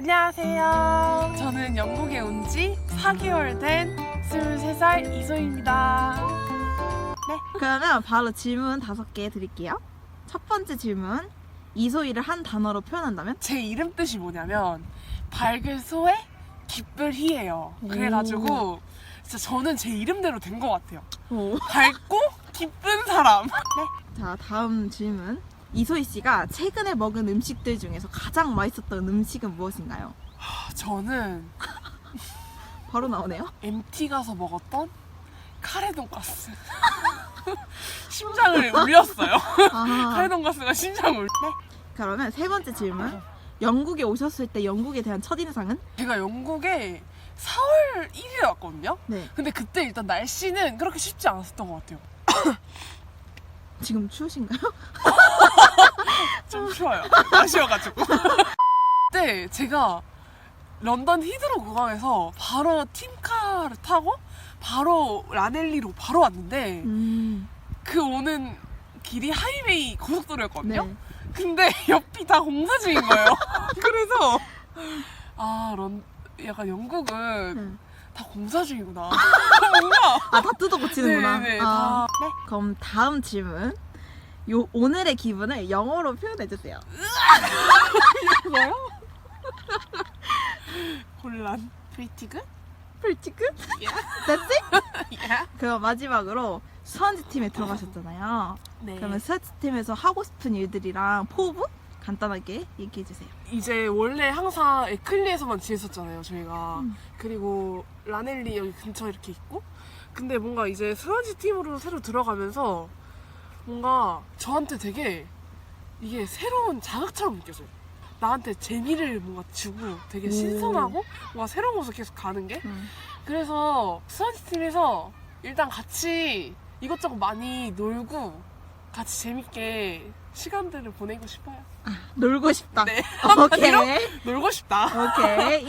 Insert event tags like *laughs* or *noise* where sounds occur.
안녕하세요. 저는 영국에 온 지 4개월 된 23살 이소입니다. 그러면 바로 질문 다섯 개 드릴게요. 첫 번째 질문. 이소희를 한 단어로 표현한다면? 제 이름 뜻이 뭐냐면 밝을 소에 기쁠 희예요. 그래가지고 진짜 저는 제 이름대로 된 것 같아요. 오. 밝고 기쁜 사람. 자, 다음 질문. 이소희 씨가 최근에 먹은 음식들 중에서 가장 맛있었던 음식은 무엇인가요? 저는 바로 나오네요. MT 가서 먹었던 카레 돈가스. *laughs* 심장을 울렸어요. 카레 아, 돈가스가 심장을 울. 네. 그러면 세 번째 질문. 영국에 오셨을 때 영국에 대한 첫인상은? 제가 영국에 4월 1일에 왔거든요. 네. 근데 그때 일단 날씨는 그렇게 쉽지 않았었던 것 같아요. 지금 추우신가요? *laughs* 좀 추워요. 아쉬워가지고. 그때 제가 런던 히드로 공항에서 바로 팀카를 타고 바로 라넬리로 바로 왔는데 음. 그 오는 길이 하이웨이 고속도로였거든요. 네. 근데 *laughs* 옆이 다 공사 중인 거예요. *laughs* 그래서 아, 런 약간 영국은 네. 다 공사 중이구나. *laughs* 뭔가 아, 다 뜯어 고치는구나. 네네 아, 다. 네. 그럼 다음 질문. 요 오늘의 기분을 영어로 표현해 주세요. 뭐요? *laughs* 곤란. 프리티그? 풀치크? 야. That's it? *laughs* 야. 그럼 마지막으로 수원지 팀에 들어가셨잖아요. 네. 그러면 수원지 팀에서 하고 싶은 일들이랑 포부 간단하게 얘기해 주세요. 이제 원래 항상 에클리에서만 지냈었잖아요, 저희가. 음. 그리고 라넬리 여기 근처에 이렇게 있고. 근데 뭔가 이제 스와지 팀으로 새로 들어가면서 뭔가 저한테 되게 이게 새로운 자극처럼 느껴져요. 나한테 재미를 뭔가 주고 되게 오. 신선하고 뭔가 새로운 곳을 계속 가는 게. 그래서 스와지 팀에서 일단 같이 이것저것 많이 놀고 같이 재밌게 시간들을 보내고 싶어요. 놀고 싶다. 네. *laughs* 오케이. 놀고 싶다. 오케이.